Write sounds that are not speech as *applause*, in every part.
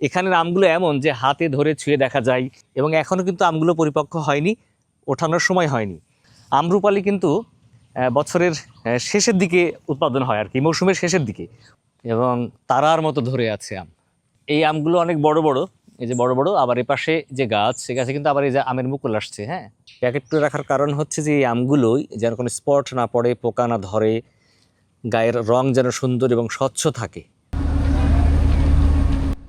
এখানের আমগুলো এমন যে হাতে ধরে ছুঁয়ে দেখা যায় এবং এখনও কিন্তু আমগুলো পরিপক্ক হয়নি, ওঠানোর সময় হয়নি। আমরুপালি কিন্তু বছরের শেষের দিকে উৎপাদন হয় আর কি, মৌসুমের শেষের দিকে এবং তারার মতো ধরে আছে আম। এই আমগুলো অনেক বড় বড়, এই যে বড় বড়, আবার এপাশে যে গাছ, সে গাছে কিন্তু আবার এই যে আমের মুকুল আসছে হ্যাঁ? প্যাকেট করে রাখার কারণ হচ্ছে যে এই আমগুলোই যেন কোনো স্পট না পড়ে, পোকা না ধরে, গায়ের রং যেন সুন্দর এবং স্বচ্ছ থাকে।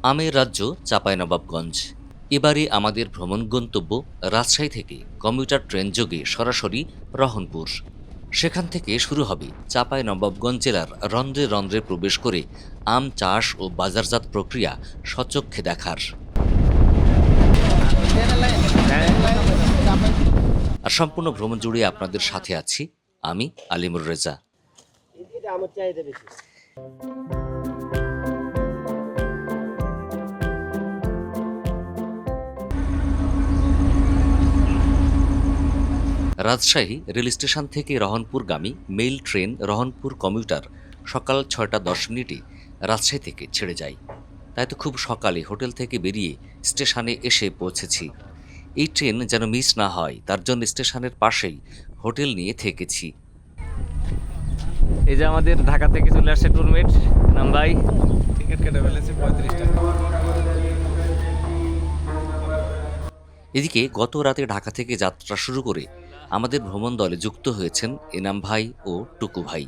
আমের রাজ্য চাঁপাইনবাবগঞ্জ। এবারে আমাদের ভ্রমণ গন্তব্য রাজশাহী থেকে কমিউটার ট্রেন যোগে সরাসরি রহনপুর। সেখান থেকে শুরু হবে চাঁপাইনবাবগঞ্জ জেলার রন্ধ্রে রন্ধ্রে প্রবেশ করে আম চাষ ও বাজারজাত প্রক্রিয়া সচক্ষে দেখার। আর সম্পূর্ণ ভ্রমণ জুড়ে আপনাদের সাথে আছি আমি আলিমুর রেজা। রাজশাহী রেল স্টেশন থেকে রহনপুরগামী মেইল ট্রেন রহনপুর কমিউটার সকাল ছয়টা দশ মিনিটে রাজশাহী থেকে ছেড়ে যায়। তাই তো খুব সকালে হোটেল থেকে বেরিয়ে স্টেশনে এসে পৌঁছেছি। এই ট্রেন যেন মিস না হয় তার জন্য স্টেশনের পাশেই হোটেল নিয়ে থেকেছি। এই যে আমাদের ঢাকা থেকে চলে আসছে টুরমেট নাম ভাই। টিকিট কেটে ফেলেছি পঁয়ত্রিশ টাকা। এদিকে গত রাতে ঢাকা থেকে যাত্রা শুরু করে আমাদের ভ্রমণ দলে যুক্ত হয়েছেন এনাম ভাই ও টুকু ভাই।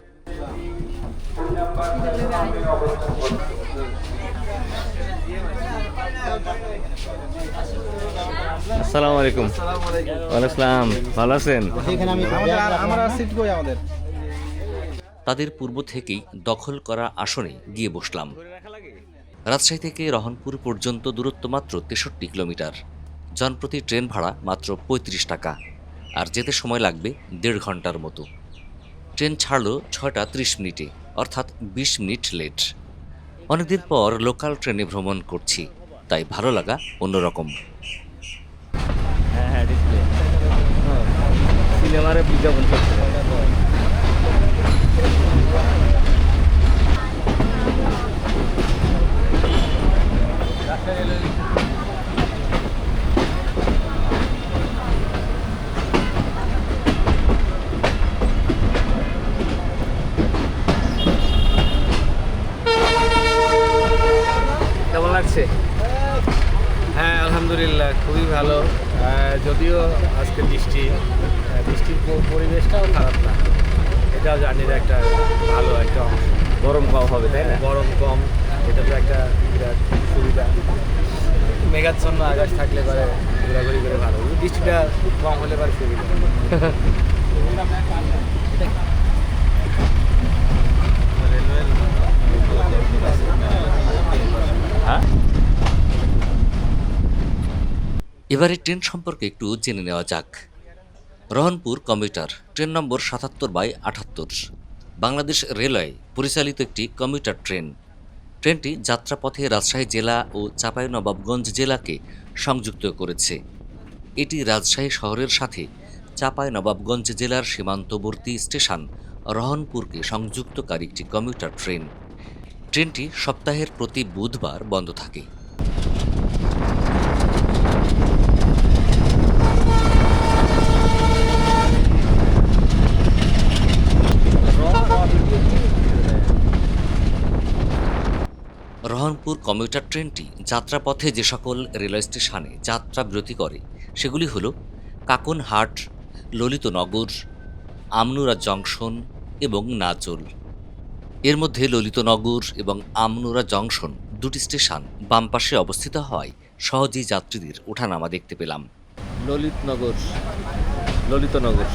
আসসালামু আলাইকুম। আসসালাম। ভালো আছেন? তাদের পূর্ব থেকেই দখল করা আসনে গিয়ে বসলাম। রাজশাহী থেকে রহনপুর পর্যন্ত দূরত্ব মাত্র তেষট্টি কিলোমিটার। জনপ্রতি ট্রেন ভাড়া মাত্র পঁয়ত্রিশ টাকা। আর যেতে সময় লাগবে দেড় ঘণ্টার মতো। ট্রেন ছাড়লো ছয়টা ত্রিশ মিনিটে, অর্থাৎ বিশ মিনিট লেট। অনেকদিন পর লোকাল ট্রেনে ভ্রমণ করছি, তাই ভালো লাগা অন্যরকম। হ্যাঁ হ্যাঁ সিনেমার বিজ্ঞাপন করছে কেমন লাগছে হ্যাঁ আলহামদুলিল্লাহ খুবই ভালো। যদিও আজকে বৃষ্টি বৃষ্টির পরিবেশটাও খারাপ না। এটাও জানি একটা ভালো একটা অংশ। গরম কম হবে তাই না? গরম কম। এটা তো একটা বিরাট সুবিধা। মেঘাচ্ছন্ন আকাশ থাকলে পরে ঘোরাঘুরি করে ভালো। বৃষ্টিটা কম হলে পরে সুবিধা। *laughs* হ্যাঁ এবারে ট্রেন সম্পর্কে একটু জেনে নেওয়া যাক। রহনপুর কমিউটার ট্রেন নম্বর সাতাত্তর বাই আটাত্তর, বাংলাদেশ রেলওয়ে পরিচালিত একটি কমিউটার ট্রেন। ট্রেনটি যাত্রাপথে রাজশাহী জেলা ও চাঁপাইনবাবগঞ্জ জেলাকে সংযুক্ত করেছে। এটি রাজশাহী শহরের সাথে চাঁপাইনবাবগঞ্জ জেলার সীমান্তবর্তী স্টেশন রহনপুরকে সংযুক্তকারী একটি কমিউটার ট্রেন। ট্রেনটি সপ্তাহের প্রতি বুধবার বন্ধ থাকে। রহনপুর কমিউটার ট্রেনটি যাত্রাপথে যে সকল রেলওয়ে স্টেশনে যাত্রা বিরতি করে, সেগুলি হল কাকনহাট, ললিতনগর, আমনুরা জংশন এবং নাচল এর মধ্যে ললিতনগর এবং আমনুরা জংশন দুটি স্টেশন বাম পাশে অবস্থিত হয়, সহজেই যাত্রীদের ওঠানামা দেখতে পেলাম। ললিতনগর ললিতনগর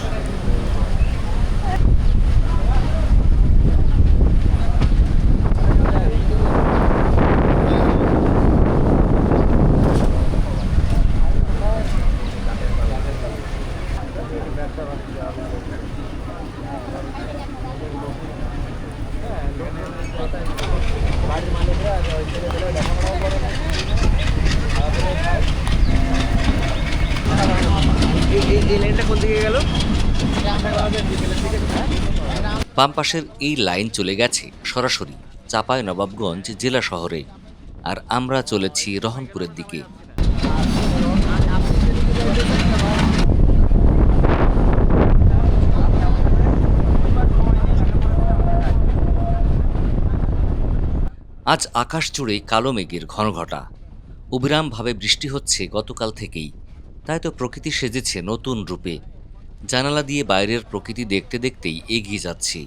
এই লাইনটা কোন দিকে গেল বাম পাশের এই লাইন চলে গেছে সরাসরি চাঁপাই নবাবগঞ্জ জেলা শহরে। আর আমরা চলেছি রহনপুরের দিকে। আজ আকাশ জুড়ে কালো মেঘের ঘন ঘটা। অবিরামভাবে বৃষ্টি হচ্ছে গতকাল থেকেই। তাই তো প্রকৃতি সেজেছে নতুন রূপে। জানালা দিয়ে বাইরের প্রকৃতি দেখতে দেখতেই এগিয়ে যাচ্ছি।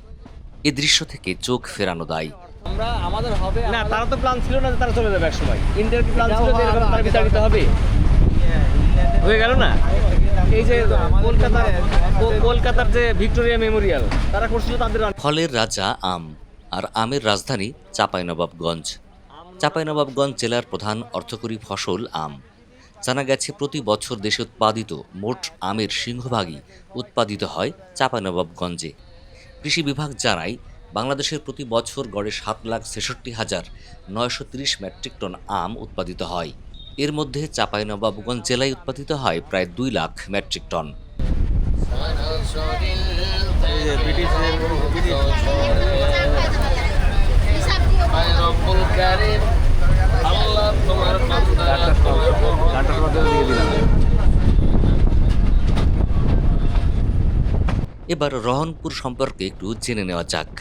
এ দৃশ্য থেকে চোখ ফেরানো দায়। আমরা আমাদের হবে না তারা তো প্ল্যান ছিল না তারা চলে যাবে এক সময় ইন্ডিয়ার কি প্ল্যান ছিল যে এরকম তারা বিতাড়িত হবে? হয়ে গেল না? এই যে কলকাতার কলকাতার যে ভিক্টোরিয়া মেমোরিয়াল তারা করছিল তাদের ফলের রাজা আম আর আমের রাজধানী চাঁপাইনবাবগঞ্জ। চাঁপাইনবাবগঞ্জ জেলার প্রধান অর্থকরী ফসল আম। জানা গেছে প্রতি বছর দেশে উৎপাদিত মোট আমের সিংহভাগই উৎপাদিত হয় চাঁপাইনবাবগঞ্জে কৃষি বিভাগ জানায় বাংলাদেশের প্রতি বছর গড়ে সাত লাখ ছেষট্টি হাজার নয়শো তিরিশ মেট্রিক টন আম উৎপাদিত হয় এর মধ্যে চাঁপাইনবাবগঞ্জ জেলায় উৎপাদিত হয় প্রায় দুই লাখ মেট্রিক টন এবার রহনপুর সম্পর্কে একটু জেনে নেওয়া যাক।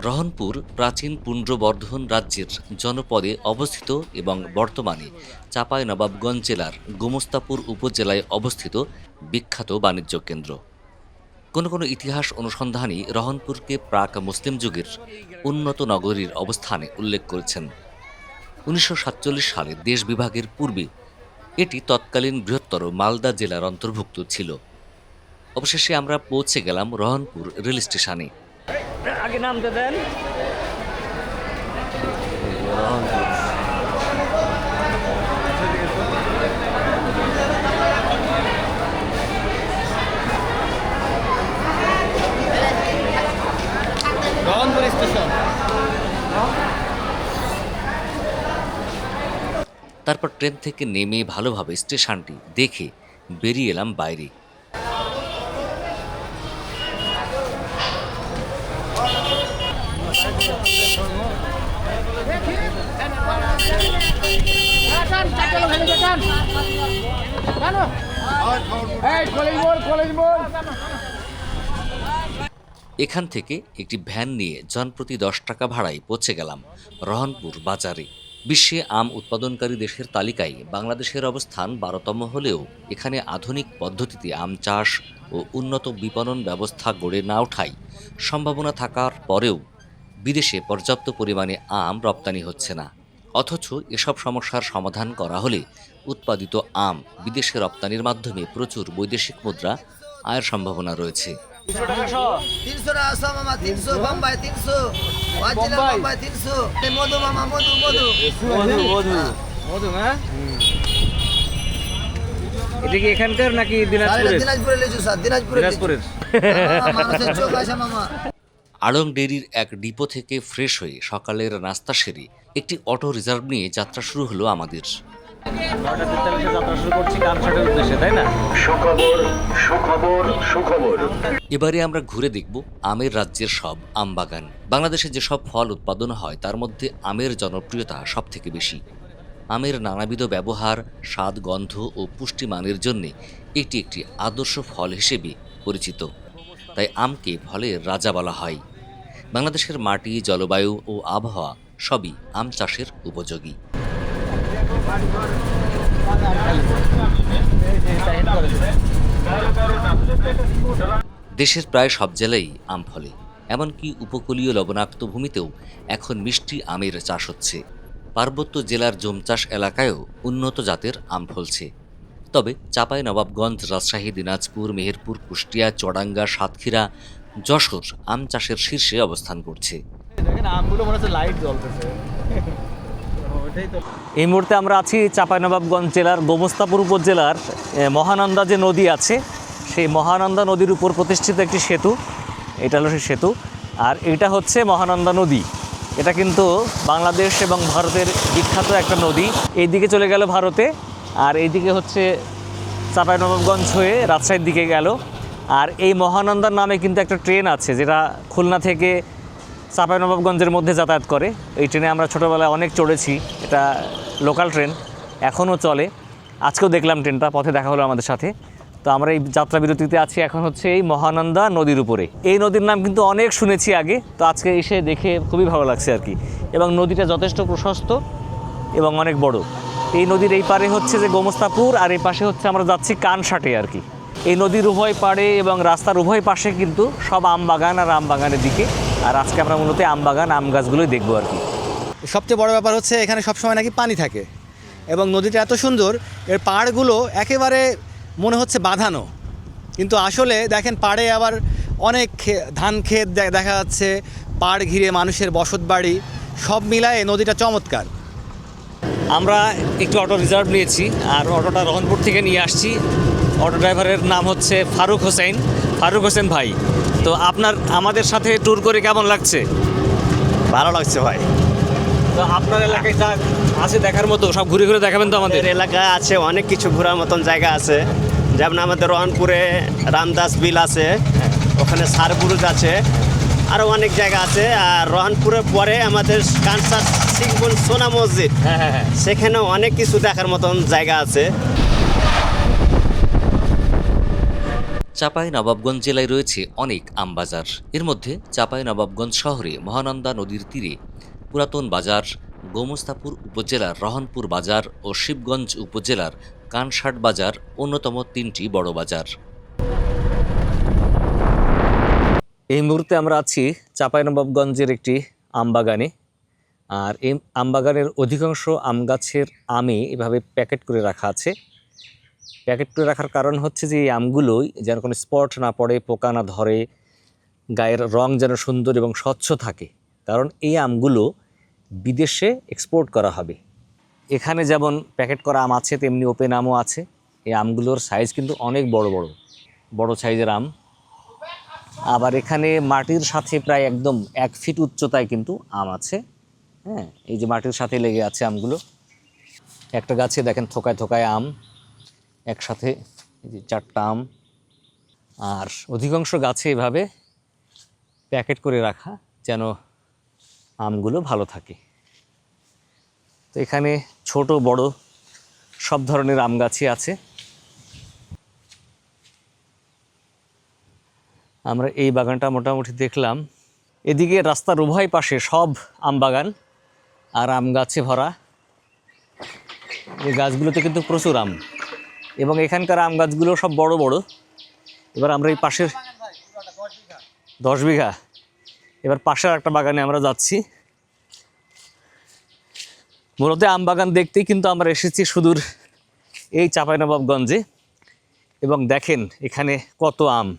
রহনপুর প্রাচীন পুণ্ড্রবর্ধন রাজ্যের জনপদে অবস্থিত এবং বর্তমানে চাঁপাই নবাবগঞ্জ জেলার গোমস্তাপুর উপজেলায় অবস্থিত বিখ্যাত বাণিজ্য কেন্দ্র। কোনো কোনো ইতিহাস অনুসন্ধানী রহনপুরকে প্রাক মুসলিম যুগের উন্নত নগরীর অবস্থানে উল্লেখ করেছেন। উনিশশো সাতচল্লিশ সালে দেশ বিভাগের পূর্বে এটি তৎকালীন বৃহত্তর মালদা জেলার অন্তর্ভুক্ত ছিল। অবশেষে আমরা পৌঁছে গেলাম রহনপুর রেল স্টেশনে। আগে নামতে দেন। রহনপুর স্টেশন তারপর ট্রেন থেকে নেমে ভালোভাবে স্টেশনটি দেখে বেরিয়ে এলাম বাইরে। এখান থেকে একটি ভ্যান নিয়ে জনপ্রতি দশ টাকা ভাড়ায় পৌঁছে গেলাম রহনপুর বাজারে। বিশ্বে আম উৎপাদনকারী দেশের তালিকায় বাংলাদেশের অবস্থান বারোতম হলেও এখানে আধুনিক পদ্ধতিতে আম চাষ ও উন্নত বিপণন ব্যবস্থা গড়ে না ওঠায় সম্ভাবনা থাকার পরেও বিদেশে পর্যাপ্ত পরিমাণে আম রপ্তানি হচ্ছে না। অথচ এসব সমস্যার সমাধান করা হলে উৎপাদিত আম বিদেশে রপ্তানির মাধ্যমে প্রচুর বৈদেশিক মুদ্রা আয়ের সম্ভাবনা রয়েছে। তিনশো টাকা তিনশো বোম্বাই তিনশো মধু মামা মধু মধু মধু মধু মধু হ্যাঁ এটা কি এখানকার নাকি দিনাজপুরের? দিনাজপুরে স্যার দিনাজপুরে দিনাজপুরের চোখ আছে মামা আড়ং ডেরির এক ডিপো থেকে ফ্রেশ হয়ে সকালের নাস্তা সেরে একটি অটো রিজার্ভ নিয়ে যাত্রা শুরু হলো আমাদের। নয়টা তেতাল্লিশে যাত্রা শুরু করছি কানসাটের উদ্দেশ্যে তাই না? সুখবর সুখবর সুখবর। এবারে আমরা ঘুরে দেখব আমের রাজ্যের সব আম বাগান বাংলাদেশে যেসব ফল উৎপাদন হয় তার মধ্যে আমের জনপ্রিয়তা সব থেকে বেশি। আমের নানাবিধ ব্যবহার স্বাদ গন্ধ ও পুষ্টিমানের জন্য এটি একটি আদর্শ ফল হিসেবে পরিচিত। তাই আমকে ফলের রাজা বলা হয়। বাংলাদেশের মাটি জলবায়ু ও আবহাওয়া সবই আম চাষের উপযোগী। দেশের প্রায় সব জেলায় আম ফলে, এমনকি উপকূলীয় লবণাক্ত ভূমিতেও এখন মিষ্টি আমের চাষ হচ্ছে। পার্বত্য জেলার জমচাষ এলাকায়ও উন্নত জাতের আম ফলছে। তবে চাপাই নবাবগঞ্জ রাজশাহী, দিনাজপুর, মেহেরপুর, কুষ্টিয়া চড়াঙ্গা সাতক্ষীরা, যশোর আম চাষের শীর্ষে অবস্থান করছে। আমগুলো মনে হচ্ছে লাইট জ্বলতেছে এই মুহূর্তে আমরা আছি চাঁপাইনবাবগঞ্জ জেলার গোমস্তাপুর উপজেলার মহানন্দা যে নদী আছে, সেই মহানন্দা নদীর উপর প্রতিষ্ঠিত একটি সেতু। এটা হলো সেই সেতু। আর এটা হচ্ছে মহানন্দা নদী। এটা কিন্তু বাংলাদেশ এবং ভারতের বিখ্যাত একটা নদী। এই দিকে চলে গেল ভারতে, আর এইদিকে হচ্ছে চাঁপাইনবাবগঞ্জ হয়ে রাজশাহীর দিকে গেল। আর এই মহানন্দার নামে কিন্তু একটা ট্রেন আছে, যেটা খুলনা থেকে চাঁপাইনবাবগঞ্জের মধ্যে যাতায়াত করে। এই ট্রেনে আমরা ছোটোবেলায় অনেক চড়েছি, এটা লোকাল ট্রেন এখনও চলে। আজকেও দেখলাম ট্রেনটা, পথে দেখা হলো আমাদের সাথে। তো আমরা এই যাত্রা বিরতিতে আছি, এখন হচ্ছে এই মহানন্দা নদীর উপরে। এই নদীর নাম কিন্তু অনেক শুনেছি আগে, তো আজকে এসে দেখে খুবই ভালো লাগছে আর কি। এবং নদীটা যথেষ্ট প্রশস্ত এবং অনেক বড়। এই নদীর এই পারে হচ্ছে যে গোমস্তাপুর, আর এই পাশে হচ্ছে আমরা যাচ্ছি কানসাটে আর কি। এই নদীর উভয় পাড়ে এবং রাস্তার উভয় পাশে কিন্তু সব আম বাগান আর আম বাগানের দিকে। আর আজকে আমরা মূলত আম বাগান আম গাছগুলোই দেখব আর কি। সবচেয়ে বড় ব্যাপার হচ্ছে এখানে সবসময় নাকি পানি থাকে এবং নদীটা এত সুন্দর এর পাড়গুলো একেবারে মনে হচ্ছে বাঁধানো। কিন্তু আসলে দেখেন পাড়ে আবার অনেক ধান ক্ষেত দেখা যাচ্ছে পাড় ঘিরে মানুষের বসত বাড়ি সব মিলায়ে নদীটা চমৎকার। আমরা একটু অটো রিজার্ভ নিয়েছি আর অটোটা রহনপুর থেকে নিয়ে আসছি। অটো ড্রাইভারের নাম হচ্ছে ফারুক হোসেন। ফারুক হোসেন ভাই তো আপনার আমাদের সাথে ট্যুর করে কেমন লাগছে? ভালো লাগছে ভাই। তো আপনার এলাকায় যা আছে দেখার মতো সব ঘুরে ঘুরে দেখাবেন তো আমাদের? এলাকায় আছে অনেক কিছু ঘোরার মতন জায়গা আছে। যেমন আমাদের রহনপুরে রামদাস বিল আছে ওখানে সারবুরুজ আছে আরও অনেক জায়গা আছে। আর রহনপুরের পরে আমাদের কানসার সিংবুল সোনা মসজিদ হ্যাঁ হ্যাঁ হ্যাঁ। সেখানেও অনেক কিছু দেখার মতন জায়গা আছে। চাপাই নবাবগঞ্জ জেলায় রয়েছে অনেক আমবাজার। এর মধ্যে চাপাই নবাবগঞ্জ শহরে মহানন্দা নদীর তীরে পুরাতন বাজার, গোমস্তাপুর উপজেলার রহনপুর বাজার ও শিবগঞ্জ উপজেলার কানসাট বাজার অন্যতম তিনটি বড় বাজার। এই মুহূর্তে আমরা আছি চাঁপাইনবাবগঞ্জের একটি আম বাগানে আর এই আম বাগানের অধিকাংশ আম গাছের আমে এভাবে প্যাকেট করে রাখা আছে। প্যাকেট করে রাখার কারণ হচ্ছে যে এই আমগুলোই যেন কোনো স্পট না পড়ে, পোকা না ধরে, গায়ের রং যেন সুন্দর এবং স্বচ্ছ থাকে। কারণ এই আমগুলো বিদেশে এক্সপোর্ট করা হবে। এখানে যেমন প্যাকেট করা আম আছে, তেমনি ওপেন আমও আছে। এই আমগুলোর সাইজ কিন্তু অনেক বড় বড়। বড় সাইজের আম। আবার এখানে মাটির সাথে প্রায় একদম এক ফিট উচ্চতায় কিন্তু আম আছে। হ্যাঁ এই যে মাটির সাথে লেগে আছে আমগুলো। একটা গাছে দেখেন থোকায় থোকায় আম। একসাথে যে চারটা আম আর অধিকাংশ গাছে এভাবে প্যাকেট করে রাখা যেন আমগুলো ভালো থাকে। তো এখানে ছোট, বড় সব ধরনের আম গাছই আছে। আমরা এই বাগানটা মোটামুটি দেখলাম। এদিকে রাস্তার উভয় পাশে সব আম বাগান আর আম গাছে ভরা। এই গাছগুলোতে কিন্তু প্রচুর আম। এবং এখানকার আম গাছগুলো সব বড় বড়। এবার আমরা এই পাশের দশ বিঘা। এবার পাশের একটা বাগানে আমরা যাচ্ছি। মূলত আম বাগান দেখতেই কিন্তু আমরা এসেছি সুদূর এই চাঁপাইনবাবগঞ্জে। এবং দেখেন এখানে কত আম।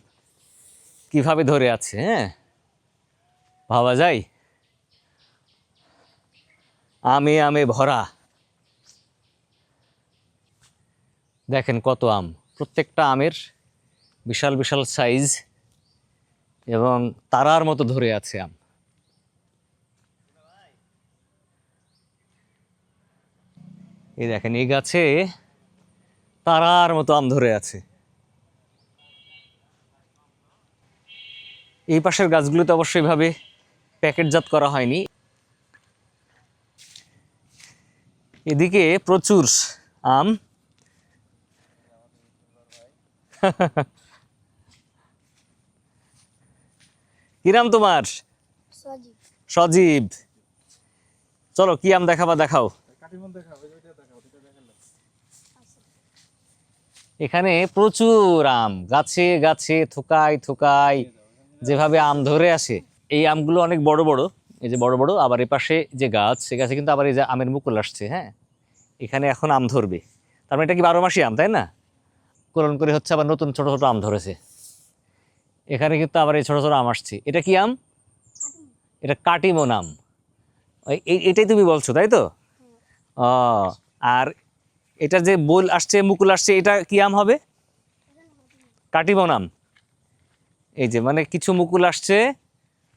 কীভাবে ধরে আছে হ্যাঁ? ভাবা যায়? আমে আমে ভরা। দেখেন কত আম। প্রত্যেকটা আমের বিশাল বিশাল সাইজ এবং তারার মতো ধরে আছে আম। এই দেখেন, এই গাছে তারার মতো আম ধরে আছে। এই পাশের গাছগুলোতে অবশ্যই ভাবে প্যাকেটজাত করা হয়নি। এদিকে প্রচুর আম *laughs* কি নাম তোমার? সজীব। চলো কি আম দেখাবা দেখাও। এখানে প্রচুর আম গাছে গাছে থোকায় থোকায় যেভাবে আম ধরে আসে। এই আমগুলো অনেক বড় বড় এই যে বড় বড় আবার এ পাশে যে গাছ সে গাছে কিন্তু আবার এই যে আমের মুকুল আসছে হ্যাঁ? এখানে এখন আম ধরবে। তার মানে এটা কি বারো মাসি আম তাই না? কোলন করে হচ্ছে আবার নতুন ছোট ছোট আম ধরেছে। এখানে কিন্তু আবার এই ছোট ছোট আম আসছে। এটা কি আম? এটা কাটিমন আম। এটাই তুমি বলছো তাই তো? ও আর এটা যে বোল আসছে মুকুল আসছে এটা কি আম হবে? কাটিমন আম। এই যে মানে কিছু মুকুল আসছে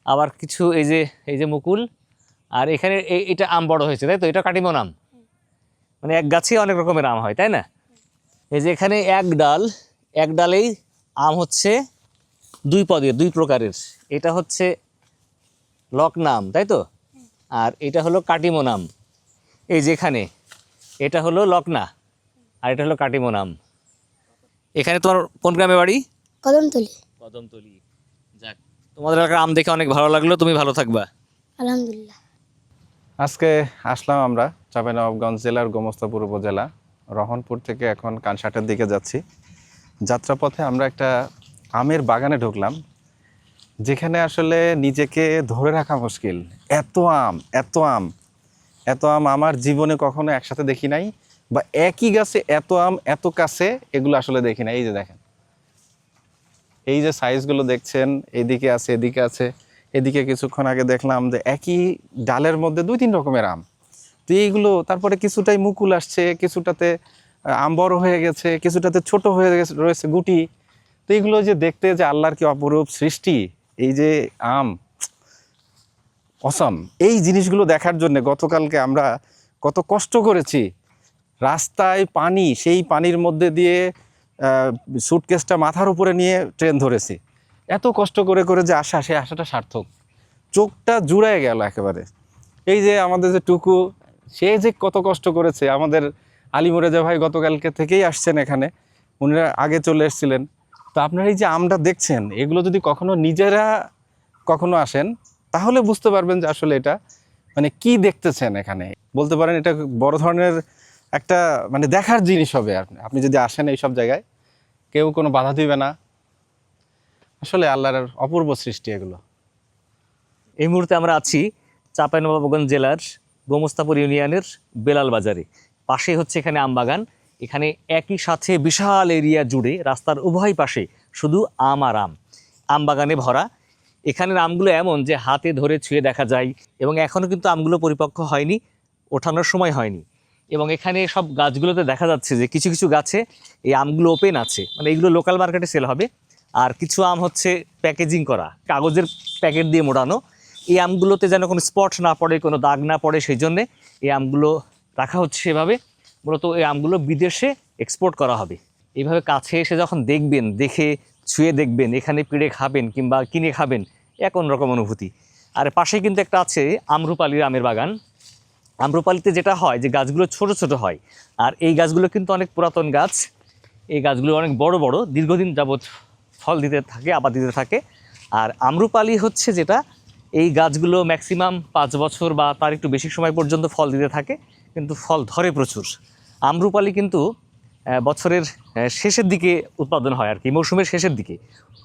আবার কিছু এই যে এই যে মুকুল। আর এখানে এটা আম বড় হয়েছে তাই তো? এটা কাটিমন আম। মানে এক গাছে অনেক রকমের আম হয় তাই না? এই যে এখানে এক ডাল এক ডালেই আম হচ্ছে দুই পদের দুই প্রকারের। এটা হচ্ছে লকনাম তাই তো? আর এটা হলো কাটিমোনাম এই যেখানে এটা হলো লকনা আর এটা হলো কাটিমোনাম এখানে তোমার কোন গ্রামে বাড়ি? কদমতলি। কদমতলি। যাক তোমাদের এলাকার আম দেখে অনেক ভালো লাগল তুমি ভালো থাকবা। আলহামদুলিল্লাহ। আজকে আসলাম আমরা চাঁপাইনবাবগঞ্জ জেলার গোমস্তাপুর উপজেলা। রহনপুর থেকে এখন কানসাটের দিকে যাচ্ছি। যাত্রাপথে আমরা একটা আমের বাগানে ঢুকলাম, যেখানে আসলে নিজেকে ধরে রাখা মুশকিল। এত আম এত আম এত আম আমার জীবনে কখনো একসাথে দেখি নাই বা একই গাছে এত আম, এত কাছে এগুলো আসলে দেখি নাই। এই যে দেখেন। এই যে সাইজগুলো দেখছেন, এদিকে আছে এদিকে আছে। এদিকে কিছুক্ষণ আগে দেখলাম যে একই ডালের মধ্যে দুই তিন রকমের আম। তো এইগুলো, তারপরে কিছুটাই মুকুল আসছে, কিছুটাতে আম বড় হয়ে গেছে, কিছুটাতে ছোট হয়ে গেছে, রয়েছে গুটি। তো এইগুলো যে দেখতে যে আল্লাহর কি অপরূপ সৃষ্টি, এই যে আম, অসম, এই জিনিসগুলো দেখার জন্য গতকালকে আমরা কত কষ্ট করেছি। রাস্তায় পানি, সেই পানির মধ্যে দিয়ে সুটকেসটা মাথার উপরে নিয়ে ট্রেন ধরেছি। এত কষ্ট করে করে যে আসা সেই আশাটা সার্থক। চোখটা জুড়ায় গেল একেবারে। এই যে আমাদের যে টুকু সে যে কত কষ্ট করেছে, আমাদের আলিমুরেজা ভাই গতকালকে থেকেই আসছেন এখানে, উনারা আগে চলে এসেছিলেন। তো আপনারা এই যে আমটা দেখছেন, এগুলো যদি কখনো নিজেরা কখনো আসেন, তাহলে বুঝতে পারবেন যে আসলে এটা মানে কি দেখতেছেন এখানে। বলতে পারেন এটা বড় ধরনের একটা মানে দেখার জিনিস হবে আপনি আপনি যদি আসেন এই সব জায়গায়, কেউ কোনো বাধা দিবে না। আসলে আল্লাহর অপূর্ব সৃষ্টি এগুলো। এই মুহূর্তে আমরা আছি চাঁপাইনবাবগঞ্জ জেলার গোমস্তাপুর ইউনিয়নের বেলাল বাজারে। পাশে হচ্ছে এখানে আমবাগান। এখানে একই সাথে বিশাল এরিয়া জুড়ে রাস্তার উভয় পাশে শুধু আম আর আম। আম বাগানে ভরা। এখানের আমগুলো এমন যে হাতে ধরে ছুঁয়ে দেখা যায় এবং এখনও কিন্তু আমগুলো পরিপক্ক হয়নি, ওঠানোর সময় হয়নি। এবং এখানে সব গাছগুলোতে দেখা যাচ্ছে যে কিছু কিছু গাছে এই আমগুলো ওপেন আছে। মানে এগুলো লোকাল মার্কেটে সেল হবে। আর কিছু আম হচ্ছে প্যাকেজিং করা, কাগজের প্যাকেট দিয়ে মোড়ানো। এই আমগুলোতে যেন কোনো স্পট না পড়ে, কোনো দাগ না পড়ে, সেই জন্যে এই আমগুলো রাখা হচ্ছে এভাবে মূলত এই আমগুলো বিদেশে এক্সপোর্ট করা হবে। এইভাবে কাছে এসে যখন দেখবেন, দেখে ছুঁয়ে দেখবেন, এখানে পিড়ে খাবেন কিংবা কিনে খাবেন, এক অন্যরকম অনুভূতি। আর পাশে কিন্তু একটা আছে আমরুপালির আমের বাগান। আম্রপালিতে যেটা হয় যে গাছগুলো ছোট ছোট হয়। আর এই গাছগুলো কিন্তু অনেক পুরাতন গাছ। এই গাছগুলো অনেক বড় বড়। দীর্ঘদিন যাবৎ ফল দিতে থাকে আবার দিতে থাকে। আর আম্রপালি হচ্ছে যেটা এই গাছগুলো ম্যাক্সিমাম পাঁচ বছর বা তার একটু বেশি সময় পর্যন্ত ফল দিতে থাকে, কিন্তু ফল ধরে প্রচুর। আম্রপালি কিন্তু বছরের শেষের দিকে উৎপাদন হয় আর কি, মৌসুমের শেষের দিকে।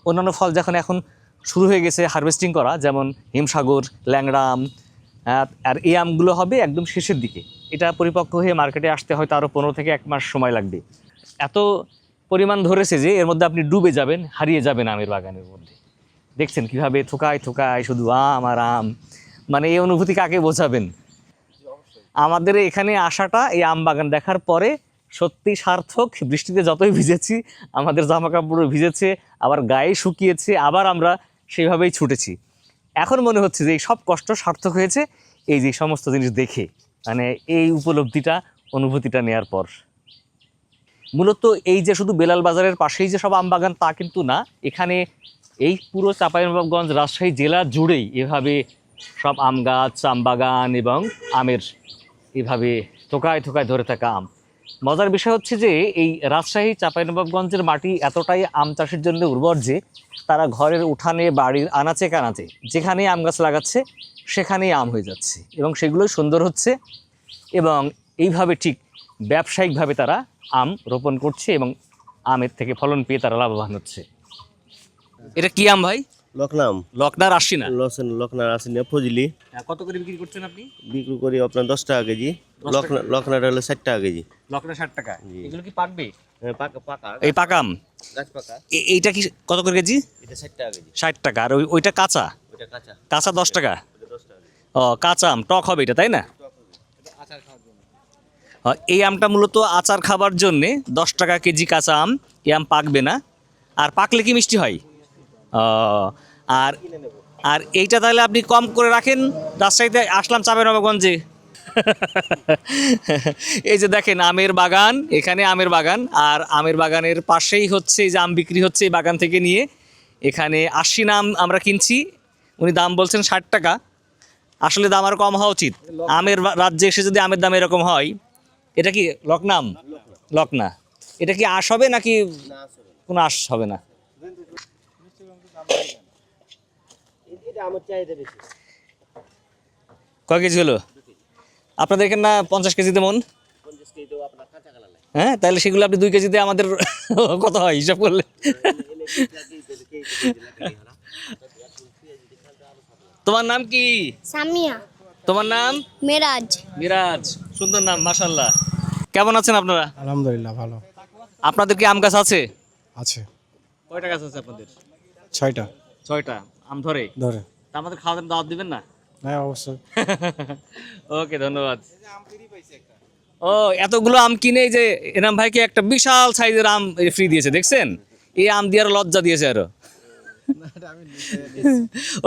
অন্যান্য ফল যখন এখন শুরু হয়ে গেছে হারভেস্টিং করা, যেমন হিমসাগর, ল্যাংড়া আম আর এই আমগুলো হবে একদম শেষের দিকে। এটা পরিপক্ক হয়ে মার্কেটে আসতে হয়তো আরও পনেরো থেকে এক মাস সময় লাগবে। এত পরিমাণ ধরেছে যে এর মধ্যে আপনি ডুবে যাবেন, হারিয়ে যাবেন আমের বাগানের মধ্যে। দেখছেন কীভাবে থোকায় থোকায় শুধু আম আর আম? মানে এই অনুভূতি কাকে বোঝাবেন? আমাদের এখানে আসাটা এই আম বাগান দেখার পরে সত্যি সার্থক, বৃষ্টিতে যতই ভিজেছি, আমাদের জামা কাপড়ও ভিজেছে, আবার গায়ে শুকিয়েছে, আবার আমরা সেইভাবেই ছুটেছি। এখন মনে হচ্ছে যে এই সব কষ্ট সার্থক হয়েছে, এই যে সমস্ত জিনিস দেখে মানে এই উপলব্ধিটা, অনুভূতিটা নেয়ার পর। মূলত এই যে শুধু বেলাল বাজারের পাশেই যে সব আম বাগান তা কিন্তু না, এখানে এই পুরো চাঁপাইনবাবগঞ্জ রাজশাহী জেলা জুড়েই এভাবে সব আম গাছ, আম বাগান এবং আমের এভাবে থোকায় থোকায় ধরে থাকা আম। মজার বিষয় হচ্ছে যে এই রাজশাহী চাঁপাইনবাবগঞ্জের মাটি এতটাই আম চাষের জন্য উর্বর যে তারা ঘরের উঠানে, বাড়ির আনাচে কানাচে যেখানে আম গাছ লাগাচ্ছে সেখানেই আম হয়ে যাচ্ছে এবং সেগুলোই সুন্দর হচ্ছে এবং এইভাবে ঠিক ব্যবসায়িকভাবে তারা আম রোপণ করছে এবং আমের থেকে ফলন পেয়ে তারা লাভবান হচ্ছে। এটা কি আম ভাই? লখনাম। লকনার আসছি না লসেন লখনার আছে না ফজলি কত করে বিক্রি করছেন আপনি? বিক্রি করি আপনার দশ টাকা কেজি। দশ লখনা লখনার হলো ষাট টাকা কেজি। লকনা ষাট টাকা। এগুলো কি পাকবে হ্যাঁ, পাকা পাকা এই পাকাম গাছ পাকা। এইটা কি কত করে কেজি? এটা ষাট টাকা কেজি। ষাট টাকা। আর ওই ওইটা কাঁচা? কাঁচা। কাঁচা দশ টাকা? ও কাঁচা আম। টক হবে এটা তাই না? এই আমটা মূলত আচার খাবার জন্যে দশ টাকা কেজি কাঁচা আম। এই আম পাকবে না। আর পাকলে কি মিষ্টি হয়? আর আর এইটা তাহলে আপনি কম করে রাখেন। রাজশাহীতে আসলাম চাঁপাইনবাবগঞ্জে *laughs* এই যে দেখেন, আমের বাগান, এখানে আমের বাগান, আর আমের বাগানের পাশেই হচ্ছে, এই যে আম বিক্রি হচ্ছে এই বাগান থেকে নিয়ে, এখানে আশি নাম আমরা কিনছি। উনি দাম বলছেন ষাট টাকা। আসলে দাম আরও কম হওয়া উচিত। আমের রাজ্যে এসে যদি আমের দাম এরকম হয়, এটা কি লকনাম? লকনা। এটা কি আশ হবে নাকি কোনো আশ হবে না? কয় কেজি হলো? আপনাদের এখানে না পঞ্চাশ কেজিতে মন? হ্যাঁ তাহলে সেগুলো আপনি দুই কেজিতে আমাদের *laughs* কত হয় হিসাব করলে? তোমার নাম কি? সামিয়া। তোমার নাম? মেরাজ। মিরাজ। সুন্দর নাম মাশাল্লাহ কেমন আছেন আপনারা? আলহামদুলিল্লাহ ভালো। আপনাদের কি আম গাছ আছে? আছে। কয়টা গাছ আছে আপনাদের? ছয়টা। ছয়টা আম ধরে? ধরে। তা আমাদের খাওয়া দাওয়া দাওয়াত দিবেন না? হ্যাঁ অবশ্যই। ওকে ধন্যবাদ। ও এতগুলো আম কিনে এই যে এনাম ভাইকে একটা বিশাল সাইজের আম ফ্রি দিয়েছে দেখছেন? এই আম দিয়ে আরও লজ্জা দিয়েছে আরও।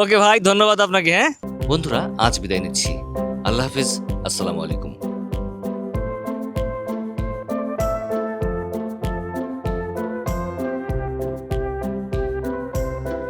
ওকে ভাই ধন্যবাদ আপনাকে হ্যাঁ? বন্ধুরা আজ বিদায় নিচ্ছি। আল্লাহ হাফিজ আসসালামু আলাইকুম।